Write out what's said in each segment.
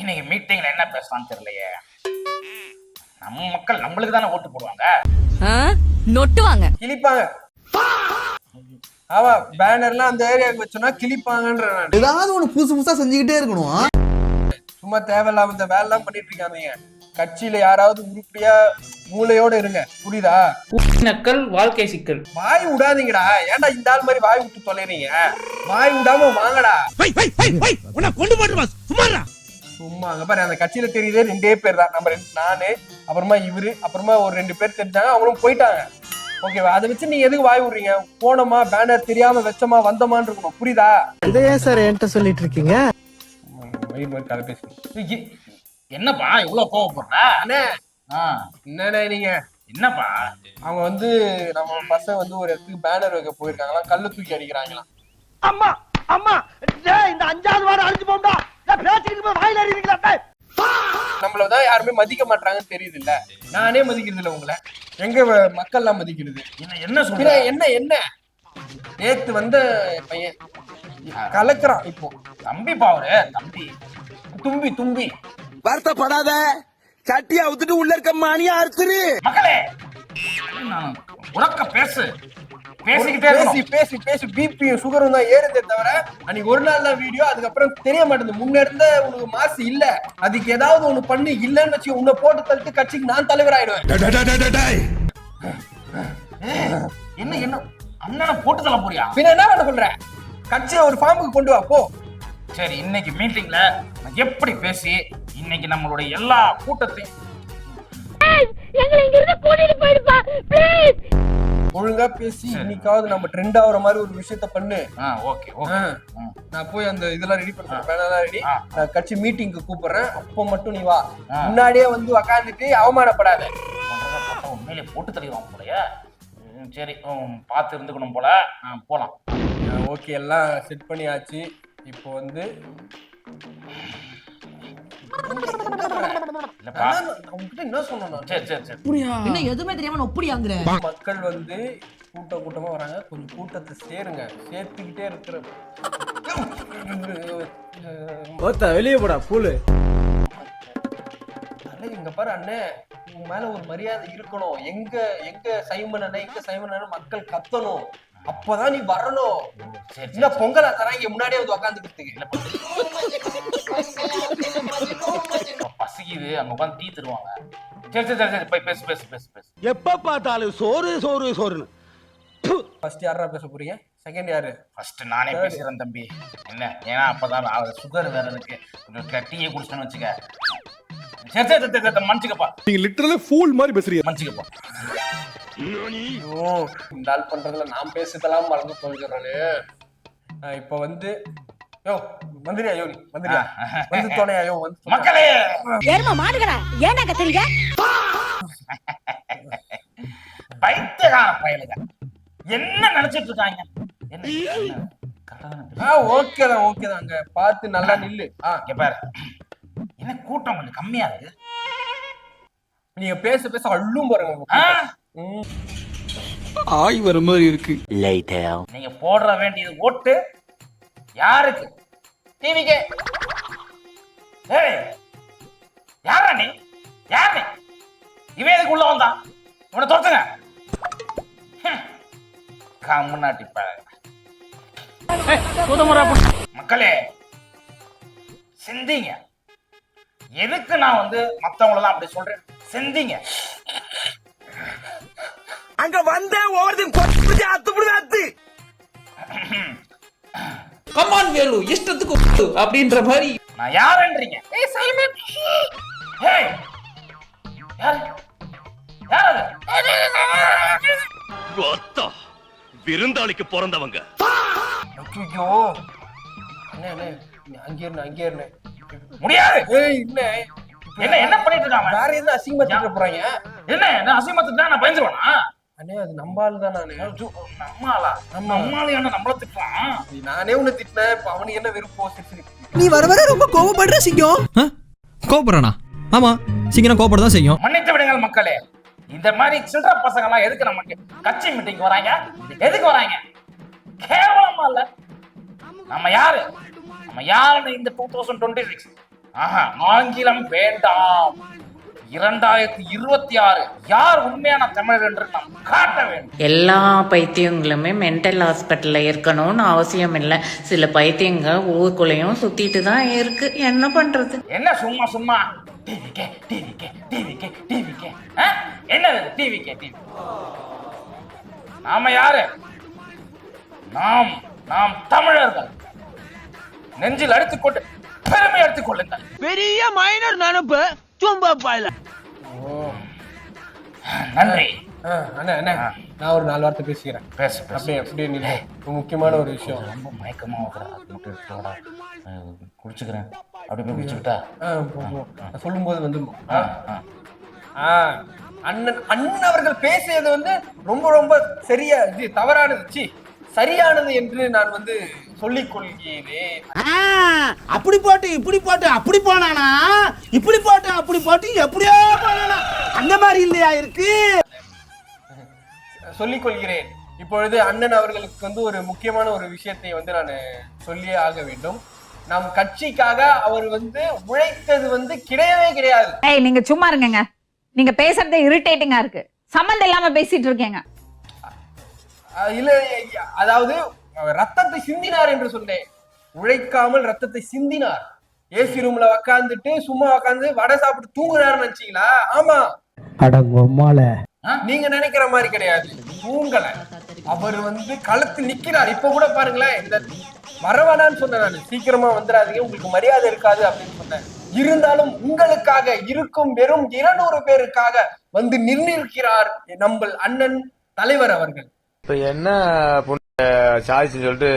இன்னைக்கு மீட்டிங்ல என்ன பேசலாம்னு தெரியலையே. நம்ம மக்கள் நம்மளுக்கு தானே ஓட்டு போடுவாங்க? நொட்டுவாங்க. கிழிப்பாங்க. ஆமா பேனர்லாம் அந்த ஏரியாவுக்கு வச்சோம்னா கிழிப்பாங்கன்ற நான். ஏதாவது ஒண்ணு புதுசு புதுசா செஞ்சுக்கிட்டே இருக்கணும்? சும்மா தேவையில்லாம இந்த வேலைலாம் பண்ணிட்டு இருக்காதீங்க. கட்சியில யாராவது உருப்படியா மூளையோட இருங்க. புரியுதா? நக்கல் வாழ்க்கை சிக்கல். வாய் விடாதீங்கடா. ஏன்டா இந்த ஆள் மாதிரி வாய் விட்டு தொலைறீங்க? வாய் விடாம வாங்கடா. சும்மா அங்க பாரு அந்த கட்சியில தெரியுதே ரெண்டே பேர் தான் நம்ம ரெண்டு நானு அப்புறமா இவரு அப்புறமா ஒரு ரெண்டு பேர் தெரிஞ்சாங்க அவங்களும் போயிட்டாங்க. ஓகேவா அதை வச்சு நீங்க எதுக்கு வாய் விடுறீங்க? போனோமா பேனர் தெரியாம வச்சோமா வந்தோமான்னு இருக்கணும் புரியுதா? இதை ஏன் சார் என்கிட்ட சொல்லிட்டு இருக்கீங்க? என்னப்பா இவ்வளவு கோவப்படுற? அண்ணே! ஆ, என்னண்ணே நீங்க? என்னப்பா? அவங்க வந்து நம்ம பசங்க வந்து ஒரு இடத்துக்கு பேனர் வைக்க போயிருக்காங்களாம் கல்லு தூக்கி அடிக்கிறாங்களாம். அம்மா! அம்மா இந்த அஞ்சாவது வாரம் அழிஞ்சு போம்டா பேசிக்கிட்டு போய் வாயில அறிவீங்களா டேய்? நம்மளதான் யாருமே மதிக்க மாட்டாங்கன்னு தெரியுது இல்ல நானே மதிக்கிறது இல்ல உங்களை. எங்க வ- மக்கள்லாம் மதிக்கிறது? என்ன சொல்ற? என்ன என்ன? நேத்து வந்த பையன் கலக்குறான் இப்போ. தம்பிப்பா அவரு தம்பி. தும்பி தும்பி. வருத்தப்படாத. சட்டியை அவுத்துட்டு உள்ள இருக்க மணியா அறுத்துரு. மக்களே நான் உறக்க பேசு. பேசிக்கிட்டே பேசி பேசி பேசி பிபியும் சுகரும் தான் ஏறுதே தவிர அன்னைக்கு ஒரு நாள் தான் வீடியோ அதுக்கப்புறம் தெரிய மாட்டேங்குது. முன்ன இருந்த உனக்கு மாசு இல்ல. அதுக்கு ஏதாவது ஒண்ணு பண்ணி இல்லன்னு வச்சு உன்னை போட்டு தள்ளிட்டு கட்சிக்கு நான் தலைவர் ஆயிடுவேன் என்ன என்ன? அண்ணனை போட்டு தள்ள போறியா? பின்ன என்ன பண்ண சொல்ற? கட்சியை ஒரு ஃபார்முக்கு கொண்டு வா போ. சரி இன்னைக்கு மீட்டிங்ல நான் எப்படி பேசி இன்னைக்கு நம்மளுடைய எல்லா கூட்டத்தையும் எங்களை இங்க இருந்து கூட்டிட்டு போயிடுப்பா ப்ளீஸ் ஒழுங்கா பேசி இன்னைக்காவது நம்ம ட்ரெண்ட் ஆகுற மாதிரி ஒரு விஷயத்த பண்ணு. ஆ ஓகே ஓகே. ஆ. நான் போய் அந்த இதெல்லாம் ரெடி பண்றேன் பேனர்லாம் ரெடி. நான் கட்சி மீட்டிங்க்கு கூப்பிடுறேன். அப்போ மட்டும் நீ வா. முன்னாடியே வந்து உக்காந்துட்டு அவமானப்படாத. உண்மையிலே போட்டு தள்ளிடுவான் போலயே. ம், சரி பார்த்து இருந்துக்கணும் போல. ஆ, போலாம். ஓகே எல்லாம் செட் பண்ணியாச்சு. இப்போ வந்து உங்ககிட்ட என்ன சொன்னேன் சரி சரி சரி. என்ன எதுவுமே தெரியாம ஒப்படியாங்கிற மக்கள் வந்து கூட்ட கூட்டமா வராங்க. கொஞ்சம் கூட்டத்தை சேருங்க. சேர்த்துக்கிட்டே இருக்கிற வெளியே போடா பூலு. அண்ணே, இங்க பாரு அண்ணே. உன் மேல ஒரு மரியாதை இருக்கணும். எங்க எங்க சைமன் அண்ணே எங்க சைமன் அண்ணே மக்கள் கத்தணும். அப்பதான் நீ வரணும். சரி இல்ல பொங்கலா தராங்க முன்னாடியே வந்து உக்காந்துக்கிறதுக்கு. பசிக்குது அங்க உட்காந்து டீ தருவாங்க. சரி சரி சரி சரி போய் பேசு பேசு பேசு பேசு. எப்ப பார்த்தாலும் சோறு சோறு சோறுன்னு. ஃபர்ஸ்ட் யாரா பேச போறீங்க? செகண்ட் யாரு? ஃபர்ஸ்ட் நானே பேசுறேன் தம்பி. என்ன? ஏன்னா அப்பதான் சுகர் வேற இருக்கு. கொஞ்சம் டீயை குடிச்சேன்னு வச்சுக்க. சரி சரி சரி, மன்னிச்சுக்கப்பா. நீங்க லிட்டரலி ஃபூல் மாதிரி பேசுறீங்க. மன்னிச்சுக்கப்பா. ஐயோ இந்த ஆள் பண்றதுல நான் பேசுறதெல்லாம் மறந்து போயிடுறானு. இப்ப வந்து யோ மந்திரியா யோ மந்திரியா? வந்து துணையா யோ வந்து. மக்களே! ஏறுமா மாடுகடா ஏன்டா கத்துறீங்க பைத்தியகார பயலுங்க என்ன நினைச்சிட்டு இருக்காங்க? என்ன? ஆ ஓகே தான் ஓகே தான். அங்க பார்த்து நல்லா நில்லு. ஆ. இங்க பாரு. என்ன கூட்டம் கொஞ்சம் கம்மியா இருக்கு. நீங்க பேச பேச அள்ளும் பாருங்க. ஆய் வர மாதிரி இருக்கு. நீங்க போடுற வேண்டியது ஓட்டு. யாருக்கு? டிவிக்கு ஏய் யாரா நீ? யார் நீ? இவன் எதுக்கு உள்ள வந்தான்? இவனை தொட்டுங்க கம்முனாட்டி மக்களே சிந்திங்க. எதுக்கு நான் வந்து மத்தவங்களெல்லாம் அப்படி சொல்றேன்? சிந்திங்க. அங்க வந்தே ஓவர்தின் கொத்து அத்துப்புடு அத்து. கமான் வேலு இஷ்டத்துக்கு அப்படின்ற மாதிரி. நான் யாருன்றீங்க ஏய் சைமன் ஏய் யார்? யார் அது விருந்தாளிக்கு பிறந்தவங்க. ஐயோ அண்ணே அண்ணே நீ அங்கே இருந்து அங்கே இருந்து முடியாது. ஏய் என்ன? என்ன என்ன பண்ணிட்டு இருக்காங்க? வேற எதுவும் அசிங்கமா திட்ட போறாங்க? என்ன என்ன அசிமத்துட்டா நான் பயந்துருவேனா? அண்ணே அது நம்பால் தான் நானு. நம்மாளா நம்ம என்ன நம்மள திட்டுறான்? நானே உன்னை திட்டினேன் இப்ப அவனுக்கு என்ன விருப்பம் சரி சரி. நீ வர வர ரொம்ப கோவப்படுற சிங்கம். கோபப்படுறானா ஆமா சீக்கிரம் கோபப்பட தான் செய்யும். மன்னித்து விடுங்கள் மக்களே இந்த மாதிரி சில்லற பசங்க எல்லாம் எதுக்கு நமக்கு கட்சி மீட்டிங் வராங்க? எதுக்கு வராங்க? கேவலமா இல்ல. நம்ம யாரு? நம்ம யாருன்னு இந்த டூ தௌசண்ட் டுவெண்ட்டி சிக்ஸ் ஆஹா ஆங்கிலம் வேண்டாம். இரண்டாயிரத்தி இருபத்தி ஆறு யார் உண்மையான தமிழர் என்று நாம் காட்ட வேண்டும். எல்லா பைத்தியங்களுமே மென்டல் ஹாஸ்பிட்டலில் இருக்கணும்னு அவசியம் இல்லை. சில பைத்தியங்க ஊருக்குள்ளேயும் சுத்திட்டு தான் இருக்கு. என்ன பண்றது? என்ன சும்மா சும்மா? டிவிக்கே டிவிக்கே டிவிக்கே டிவிக்கே என்னது டிவிக்கே டிவி நாம யாரு? நாம் நாம் தமிழர்கள். நெஞ்சில் அடித்துக்கொண்டு பெருமை எடுத்துக் கொள்ளுங்கள். பெரிய மைனர் நினப்பு சும்மா பாயில. நன்றி. ஆ, அண்ணா அண்ணா நான் ஒரு நாலு வார்த்தை பேசிக்கிறேன். பேசு அப்படியே அப்படியே. ரொம்ப முக்கியமான ஒரு விஷயம். ரொம்ப மயக்கமா இருக்கிற மட்டும் எடுத்துவாடா குடிச்சுக்கிறேன் அப்படி போய் குடிச்சுக்கிட்டா சொல்லும்போது வந்து ஆ, ஆ. ஆ, அண்ணன் அண்ணன் அவர்கள் பேசியது வந்து ரொம்ப ரொம்ப சரியா இது தவறானது. சி சரியானது என்று நான் வந்து சொல்லிக் கொள்கிறேன் அப்படி போட்டு இப்படி போட்டு அப்படி போனானா? இப்படி போட்டு அப்படி போட்டு எப்படியோ போனானா? அந்த மாதிரி இல்லையா இருக்கு? சொல்லிக் கொள்கிறேன் இப்பொழுது அண்ணன் அவர்களுக்கு வந்து ஒரு முக்கியமான ஒரு விஷயத்தை வந்து நான் சொல்லியே ஆக வேண்டும். நம் கட்சிக்காக அவர் வந்து உழைத்தது வந்து கிடையவே கிடையாது. ஏய் நீங்க சும்மா இருங்கங்க. நீங்க பேசுறதே இரிட்டேட்டிங்கா இருக்கு. சம்மந்தம் இல்லாம பேசிட்டு இருக்கீங்க. இல்ல அதாவது ரத்தத்தை சிந்தினார் என்று சொன்னேன். உழைக்காமல் ரத்தத்தை சிந்தினார். ஏசி ரூம்ல உக்காந்துட்டு சும்மா உக்காந்து வடை சாப்பிட்டு தூங்குறாருன்னு நினைச்சீங்களா? ஆமா. நீங்க நினைக்கிற மாதிரி கிடையாது. தூங்கல. அவர் வந்து களத்தில் நிக்கிறார். இப்ப கூட பாருங்களேன் இந்த வரவேணான்னு சொன்னேன் நான். சீக்கிரமா வந்துடாதீங்க. உங்களுக்கு மரியாதை இருக்காது அப்படின்னு சொன்னேன். இருந்தாலும் உங்களுக்காக இருக்கும் வெறும் இருநூறு பேருக்காக வந்து நின்றிருக்கிறார் நம்ம அண்ணன் தலைவர் அவர்கள். இப்ப என்ன சாதிச்சுன்னு சொல்லிட்டு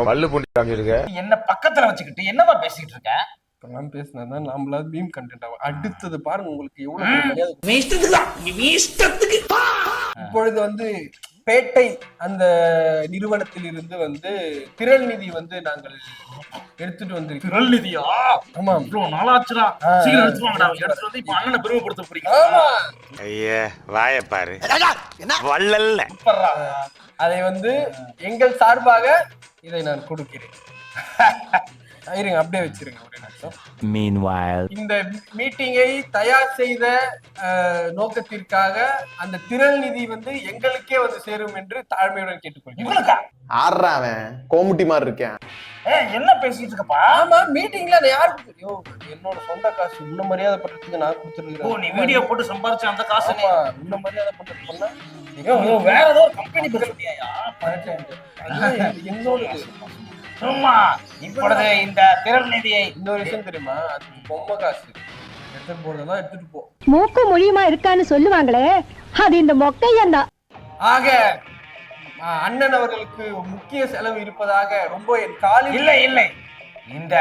வள்ளு புண்டி காமிச்சிருக்க. என்ன பக்கத்துல வச்சுக்கிட்டு என்னவா பேசிட்டு இருக்க? இப்பெல்லாம் பேசினாதான் நாமளாவது மீம் கண்டென்ட் ஆகும் அடுத்தது பாருங்க உங்களுக்கு எவ்வளவு இப்பொழுது வந்து பேட்டை அந்த நிறுவனத்தில் இருந்து வந்து திரள் நிதி வந்து நாங்கள் எடுத்துட்டு வந்திருக்கிறோம் திரள் நிதியா ஆமா. இவ்வளவு நாளாச்சுடா. சீக்கிரம் எடுத்துட்டு வாங்கடா. எடுத்துட்டு வந்து இப்ப அண்ணனை பெருமைப்படுத்த போறீங்க. ஐய வாய பாரு. வள்ளல்ல. அதை வந்து எங்கள் சார்பாக இதை நான் கொடுக்கிறேன். இருங்க அப்படியே வச்சிருங்க ஒரு நிமிஷம். இந்த மீட்டிங்கை தயார் செய்த நோக்கத்திற்காக அந்த திரள் நிதி வந்து எங்களுக்கே வந்து சேரும் என்று தாழ்மையுடன் கேட்டுக்கொள்கிறேன். இவனுக்கா? ஆடுறாவன் கோமுட்டி மாதிரி இருக்கேன். ஏய், என்ன பேசிட்டு இருக்கப்பா? ஆமா மீட்டிங்ல நான் யாருக்கு ஐயோ, என்னோட சொந்த காசு உன்ன மரியாதை பண்றதுக்கு நான் ஓ கொடுத்துருக்கேன் நீ வீடியோ போட்டு சம்பாரிச்ச அந்த காசு நீ. உன்ன மரியாதை பண்றது பண்ணா ஐயோ, ஐயோ, வேற ஏதோ கம்பெனி பேசுறியா என்னோட. சும்மா இப்பொழுது இந்த திரள் நிதியை இன்னொரு விஷயம் தெரியுமா? அது பொம்மை காசு. எடுத்துட்டு போறதெல்லாம் எடுத்துட்டு போ. மூக்கு மொழியுமா இருக்கான்னு சொல்லுவாங்களே அது இந்த மொக்கையன் தான் ஆக அண்ணன் அவர்களுக்கு முக்கிய செலவு இருப்பதாக ரொம்ப என் காலில் இல்லை இல்லை. இந்த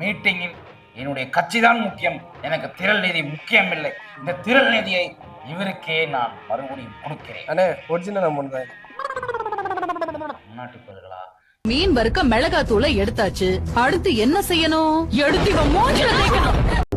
மீட்டிங்கில் என்னுடைய கட்சி தான் முக்கியம். எனக்கு திரள் நிதி முக்கியம் இல்லை. இந்த திரள் நிதியை இவருக்கே நான் மறுபடியும் கொடுக்கிறேன். அண்ணே ஒரிஜினல் அமௌண்ட் தான் இது. மீன் வறுக்க மிளகாத்தூளை எடுத்தாச்சு. அடுத்து என்ன செய்யணும்? எடுத்து இவன் மூஞ்சில தேய்க்கணும்.